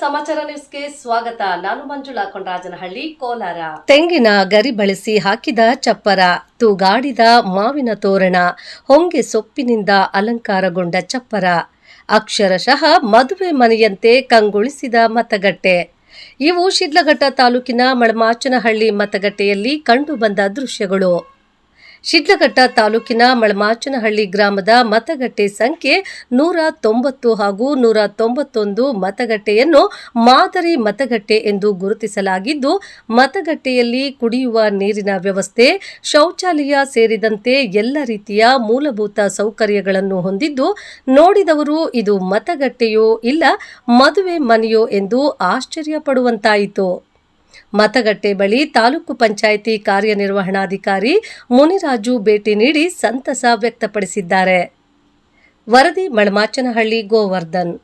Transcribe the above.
ಸಮಾಚಾರ ನ್ಯೂಸ್ಗೆ ಸ್ವಾಗತ. ನಾನು ಮಂಜುಳಾ ಕೊಂಡರಾಜನಹಳ್ಳಿ, ಕೋಲಾರ. ತೆಂಗಿನ ಗರಿ ಬಳಸಿ ಹಾಕಿದ ಚಪ್ಪರ, ತೂಗಾಡಿದ ಮಾವಿನ ತೋರಣ, ಹೊಂಗೆ ಸೊಪ್ಪಿನಿಂದ ಅಲಂಕಾರಗೊಂಡ ಚಪ್ಪರ, ಅಕ್ಷರಶಃ ಮದುವೆ ಮನೆಯಂತೆ ಕಂಗೊಳಿಸಿದ ಮತಗಟ್ಟೆ. ಇವು ಶಿಡ್ಲಘಟ್ಟ ತಾಲೂಕಿನ ಮಳಮಾಚನಹಳ್ಳಿ ಮತಗಟ್ಟೆಯಲ್ಲಿ ಕಂಡುಬಂದ ದೃಶ್ಯಗಳು. ಶಿಡ್ಲಘಟ್ಟ ತಾಲೂಕಿನ ಮಳಮಾಚನಹಳ್ಳಿ ಗ್ರಾಮದ ಮತಗಟ್ಟೆ ಸಂಖ್ಯೆ ನೂರ ತೊಂಬತ್ತು ಹಾಗೂ ನೂರ ತೊಂಬತ್ತೊಂದು ಮತಗಟ್ಟೆಯನ್ನು ಮಾದರಿ ಮತಗಟ್ಟೆ ಎಂದು ಗುರುತಿಸಲಾಗಿದ್ದು, ಮತಗಟ್ಟೆಯಲ್ಲಿ ಕುಡಿಯುವ ನೀರಿನ ವ್ಯವಸ್ಥೆ, ಶೌಚಾಲಯ ಸೇರಿದಂತೆ ಎಲ್ಲ ರೀತಿಯ ಮೂಲಭೂತ ಸೌಕರ್ಯಗಳನ್ನು ಹೊಂದಿದ್ದು, ನೋಡಿದವರು ಇದು ಮತಗಟ್ಟೆಯೋ ಇಲ್ಲ ಮದುವೆ ಮನೆಯೋ ಎಂದು ಆಶ್ಚರ್ಯಪಡುವಂತಾಯಿತು. ಮತಗಟ್ಟೆ ಬಳಿ ತಾಲೂಕು ಪಂಚಾಯಿತಿ ಕಾರ್ಯನಿರ್ವಹಣಾಧಿಕಾರಿ ಮುನಿರಾಜು ಭೇಟಿ ನೀಡಿ ಸಂತಸ ವ್ಯಕ್ತಪಡಿಸಿದ್ದಾರೆ. ವರದಿ ಮಳಮಾಚನಹಳ್ಳಿ ಗೋವರ್ಧನ್.